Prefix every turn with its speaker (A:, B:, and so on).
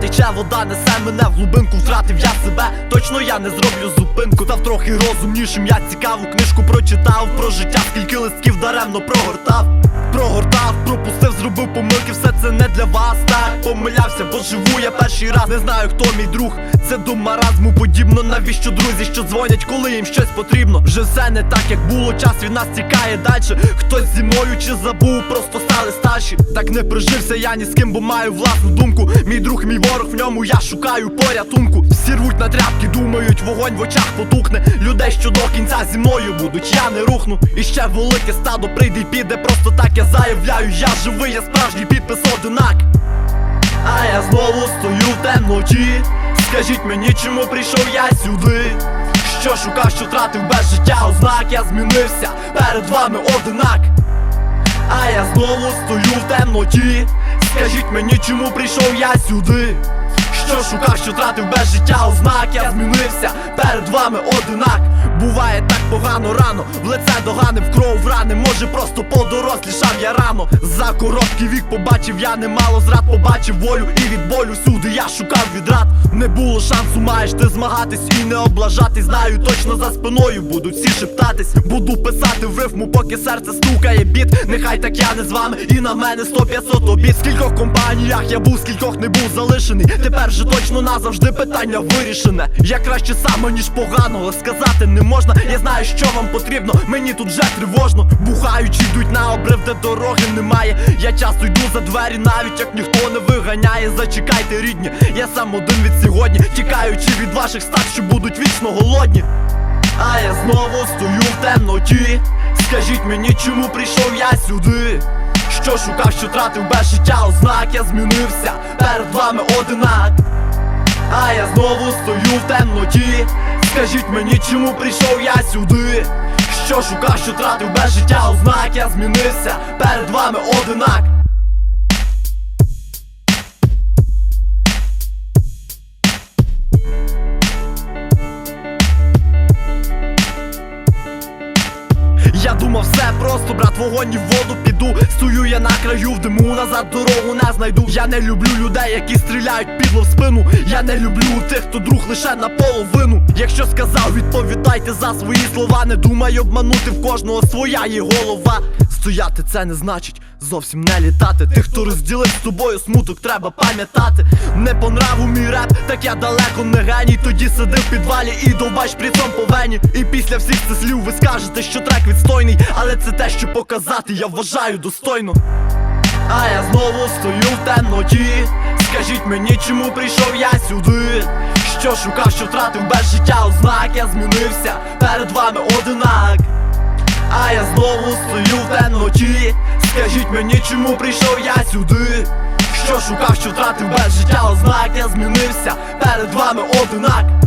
A: тече, вода несе мене в глубинку, втратив я себе. Точно я не зроблю зупинку. Став трохи розумнішим. Я цікаву книжку прочитав про життя, скільки листків даремно прогортав. Прогортав, пропустив, зробив помилки, все це не для вас. Так помилявся, бо живу я перший раз. Не знаю, хто мій друг. Це до маразму подібно. Навіщо друзі, що дзвонять, коли їм щось потрібно? Вже все не так, як було. Час від нас тікає далі. Хтось зі мною чи забув, просто стали старші. Так не прижився я ні з ким, бо маю власну думку. Мій друг, мій ворог, в ньому я шукаю порятунку. Всі рвуть на тряпки, думають, вогонь в очах потухне. Людей, що до кінця зі мною будуть, я не рухну. І ще велике стадо прийде й піде. Просто так я заявляю, я живий, я справжній підпис одинак. А я знову стою в темноті. Скажіть мені, чому прийшов я сюди? Що шукав, що втратив без життя ознак, я змінився перед вами одинак. А я знову стою в темноті. Скажіть мені, чому прийшов я сюди? Що шукав, що втратив без життя ознак, я змінився перед вами одинак. Буває так погано рано, в лице догани, в кров рани. Може просто подорослішав я рано. За короткий вік побачив я немало зрад, побачив волю і від болю всюди я шукав відрад. Не було шансу, маєш ти змагатись і не облажатись. Знаю, точно за спиною будуть всі шептатись. Буду писати в рифму, поки серце стукає біт. Нехай так я не з вами, і на мене 100-500 обід. В скількох компаніях я був, скількох не був залишений. Тепер же точно назавжди питання вирішене. Я краще саме, ніж погано, сказати не можна. Я знаю, що вам потрібно, мені тут вже тривожно. Бухаючи йдуть на обрив, де дороги немає. Я часто йду за двері, навіть як ніхто не виганяє. Зачекайте, рідні, я сам один від сьогодні, тікаючи від ваших стат, що будуть вічно голодні. А я знову стою в темноті. Скажіть мені, чому прийшов я сюди? Що шукав, що тратив без життя ознак, я змінився перед вами одинак. А я знову стою в темноті. Скажіть мені, чому прийшов я сюди? Що шукав, що тратив без життя ознак, я змінився перед вами одинак. Я думав, все просто, брат, вогонь і в воду піду. Стою я на краю в диму, назад дорогу не знайду. Я не люблю людей, які стріляють підло в спину. Я не люблю тих, хто друг лише наполовину. Якщо сказав, відповідайте за свої слова. Не думай обманути в кожного своя є голова. Стояти це не значить зовсім не літати. Тих, хто розділив з тобою смуток, треба пам'ятати. Не по нраву мій реп, так я далеко не геній. Тоді сиди в підвалі і довбач прицом по вені. І після всіх цих слів ви скажете, що трек відстойний, але це те, що показати, я вважаю достойно. А я знову стою в темноті. Скажіть мені, чому прийшов я сюди? Що шукав, що втратив без життя ознак, я змінився перед вами одинак. А я знову стою в темноті. Скажіть мені, чому прийшов я сюди? Що шукав, що втратив без життя ознак, я змінився перед вами одинак.